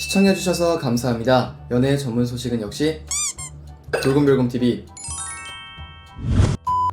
시청해주셔서 감사합니다. 연애 전문 소식은 역시 돌곰별곰TV.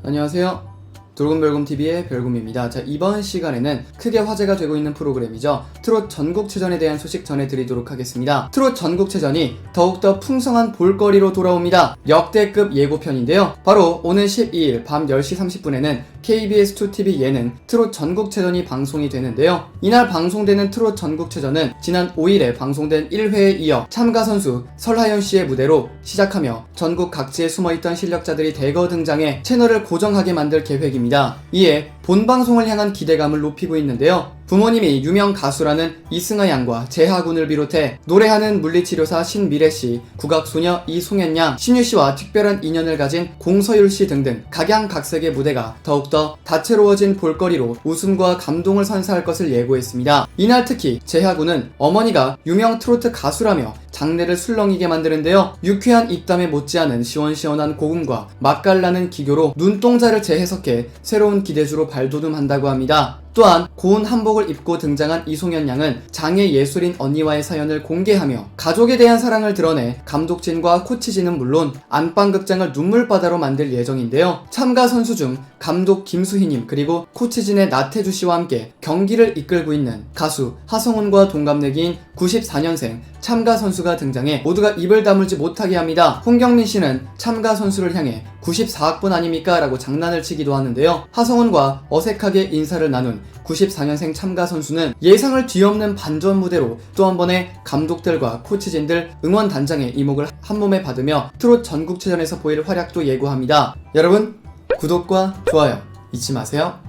안녕하세요. 돌곰별곰TV의 별곰입니다. 자, 이번 시간에는 크게 화제가 되고 있는 프로그램이죠. 트롯 전국체전에 대한 소식 전해드리도록 하겠습니다. 트롯 전국체전이 더욱더 풍성한 볼거리로 돌아옵니다. 역대급 예고편인데요. 바로 오는 12일 밤 10시 30분에는 KBS2TV 예능 트롯 전국체전이 방송이 되는데요. 이날 방송되는 트롯 전국체전은 지난 5일에 방송된 1회에 이어 참가 선수 설하연 씨의 무대로 시작하며 전국 각지에 숨어있던 실력자들이 대거 등장해 채널을 고정하게 만들 계획입니다. 이에 본 방송을 향한 기대감을 높이고 있는데요. 부모님이 유명 가수라는 이승아 양과 재하 군을 비롯해 노래하는 물리치료사 신미래 씨, 국악소녀 이송현 양, 신유 씨와 특별한 인연을 가진 공서율 씨 등등 각양각색의 무대가 더욱더 다채로워진 볼거리로 웃음과 감동을 선사할 것을 예고했습니다. 이날 특히 재하 군은 어머니가 유명 트로트 가수라며 장내를 술렁이게 만드는데요. 유쾌한 입담에 못지않은 시원시원한 고음과 맛깔나는 기교로 눈동자를 재해석해 새로운 기대주로 발돋움한다고 합니다. 또한 고운 한복을 입고 등장한 이송현 양은 장애 예술인 언니와의 사연을 공개하며 가족에 대한 사랑을 드러내 감독진과 코치진은 물론 안방극장을 눈물바다로 만들 예정인데요. 참가 선수 중 감독 김수희님 그리고 코치진의 나태주 씨와 함께 경기를 이끌고 있는 가수 하성운과 동갑내기인 94년생 참가 선수가 등장해 모두가 입을 다물지 못하게 합니다. 홍경민 씨는 참가 선수를 향해 94학번 아닙니까? 라고 장난을 치기도 하는데요. 하성운과 어색하게 인사를 나눈 94년생 참가 선수는 예상을 뒤엎는 반전 무대로 또 한 번의 감독들과 코치진들 응원단장의 이목을 한몸에 받으며 트롯 전국체전에서 보일 활약도 예고합니다. 여러분 구독과 좋아요 잊지 마세요.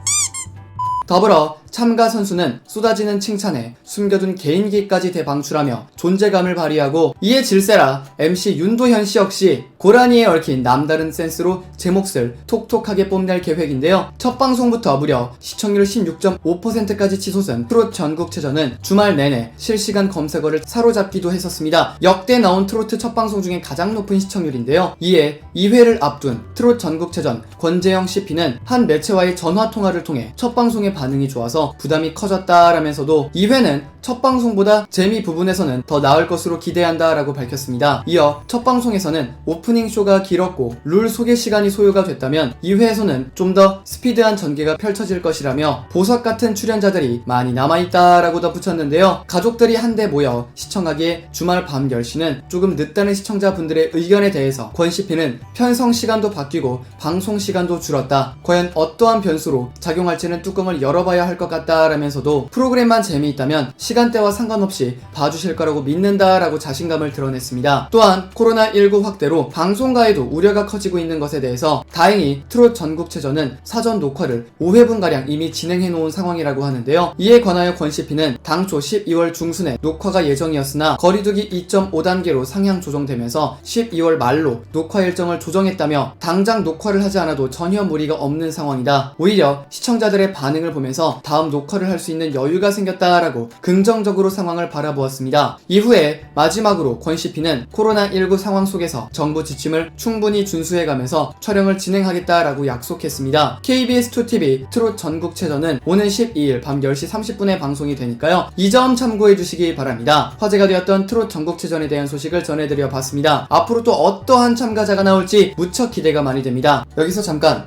더불어 참가 선수는 쏟아지는 칭찬에 숨겨둔 개인기까지 대방출하며 존재감을 발휘하고 이에 질세라 MC 윤도현 씨 역시 고라니에 얽힌 남다른 센스로 제 몫을 톡톡하게 뽐낼 계획인데요. 첫 방송부터 무려 시청률 16.5%까지 치솟은 트롯 전국체전은 주말 내내 실시간 검색어를 사로잡기도 했었습니다. 역대 나온 트로트 첫 방송 중에 가장 높은 시청률인데요. 이에 2회를 앞둔 트롯 전국체전 권재영 CP는 한 매체와의 전화 통화를 통해 첫 방송의 반응이 좋아서 부담이 커졌다라면서도 2회는 첫 방송보다 재미 부분에서는 더 나을 것으로 기대한다라고 밝혔습니다. 이어 첫 방송에서는 오프닝 쇼가 길었고 룰 소개 시간이 소요가 됐다면 2회에서는 좀 더 스피드한 전개가 펼쳐질 것이라며 보석 같은 출연자들이 많이 남아있다라고 덧붙였는데요. 가족들이 한데 모여 시청하기에 주말 밤 10시는 조금 늦다는 시청자분들의 의견에 대해서 권 CP는 편성 시간도 바뀌고 방송 시간도 줄었다. 과연 어떠한 변수로 작용할지는 뚜껑을 열어봐야 할 것 같다라면서도 프로그램만 재미있다면 시간대와 상관없이 봐주실 거라고 믿는다라고 자신감을 드러냈습니다. 또한 코로나19 확대로 방송가에도 우려가 커지고 있는 것에 대해서 다행히 트롯 전국체전은 사전 녹화를 5회분가량 이미 진행해 놓은 상황이라고 하는데요. 이에 관하여 권 CP는 당초 12월 중순에 녹화가 예정이었으나 거리두기 2.5단계로 상향 조정되면서 12월 말로 녹화 일정을 조정했다며 당장 녹화를 하지 않아도 전혀 무리가 없는 상황이다. 오히려 시청자들의 반응을 보면서 다음 녹화를 할 수 있는 여유가 생겼다라고 긍정적으로 상황을 바라보았습니다. 이후에 마지막으로 권 CP는 코로나19 상황 속에서 정부 지침을 충분히 준수해가면서 촬영을 진행하겠다라고 약속했습니다. KBS2TV 트롯 전국체전은 오는 12일 밤 10시 30분에 방송이 되니까요. 이 점 참고해 주시기 바랍니다. 화제가 되었던 트롯 전국체전에 대한 소식을 전해드려 봤습니다. 앞으로 또 어떠한 참가자가 나올지 무척 기대가 많이 됩니다. 여기서 잠깐